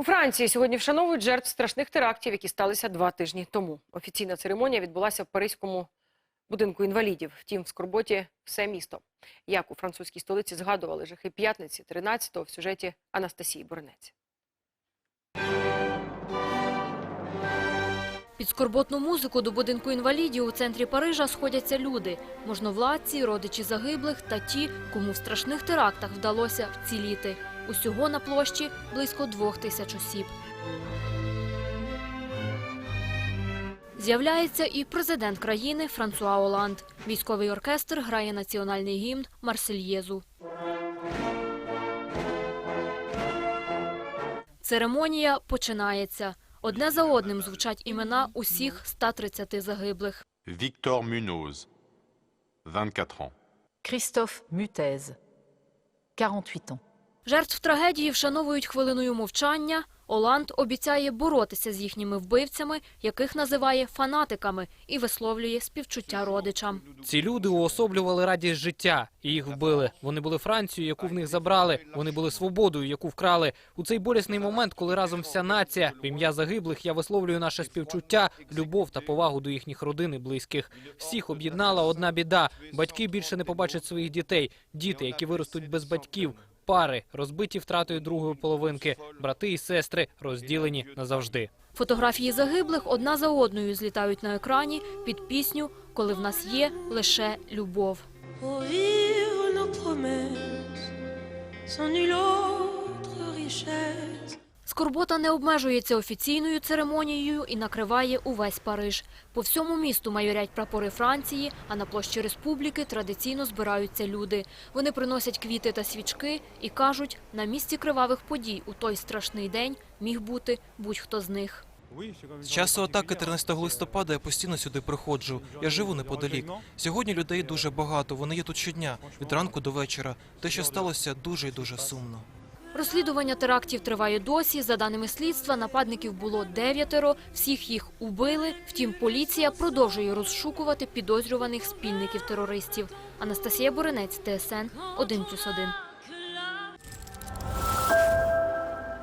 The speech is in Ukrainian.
У Франції сьогодні вшановують жертв страшних терактів, які сталися два тижні тому. Офіційна церемонія відбулася в Паризькому будинку інвалідів. Втім, в Скорботі все місто. Як у французькій столиці згадували жахи п'ятниці 13-го в сюжеті Анастасії Борнець. Під скорботну музику до будинку інвалідів у центрі Парижа сходяться люди – можновладці, родичі загиблих та ті, кому в страшних терактах вдалося вціліти. Усього на площі близько двох тисяч осіб. З'являється і президент країни Франсуа Оланд. Військовий оркестр грає національний гімн Марсельєзу. Церемонія починається. Одне за одним звучать імена усіх 130 загиблих. Victor Munoz, 24 ans. Christophe Mutez, 48 ans. Жертв трагедії вшановують хвилиною мовчання. Оланд обіцяє боротися з їхніми вбивцями, яких називає фанатиками, і висловлює співчуття родичам. Ці люди уособлювали радість життя, і їх вбили. Вони були Францією, яку в них забрали. Вони були свободою, яку вкрали. У цей болісний момент, коли разом вся нація в ім'я загиблих, я висловлюю наше співчуття, любов та повагу до їхніх родин і близьких. Всіх об'єднала одна біда: батьки більше не побачать своїх дітей, діти, які виростуть без батьків. Пари розбиті втратою другої половинки, брати і сестри розділені назавжди. Фотографії загиблих одна за одною злітають на екрані під пісню «Коли в нас є лише любов». Sans nulle richesse. Скорбота не обмежується офіційною церемонією і накриває увесь Париж. По всьому місту майорять прапори Франції, а на площі Республіки традиційно збираються люди. Вони приносять квіти та свічки і кажуть, на місці кривавих подій у той страшний день міг бути будь-хто з них. З часу атаки 13 листопада я постійно сюди приходжу. Я живу неподалік. Сьогодні людей дуже багато. Вони є тут щодня, від ранку до вечора. Те, що сталося, дуже і дуже сумно. Розслідування терактів триває досі. За даними слідства, нападників було дев'ятеро. Всіх їх убили. Втім, поліція продовжує розшукувати підозрюваних спільників терористів. Анастасія Боринець, ТСН 1+,1.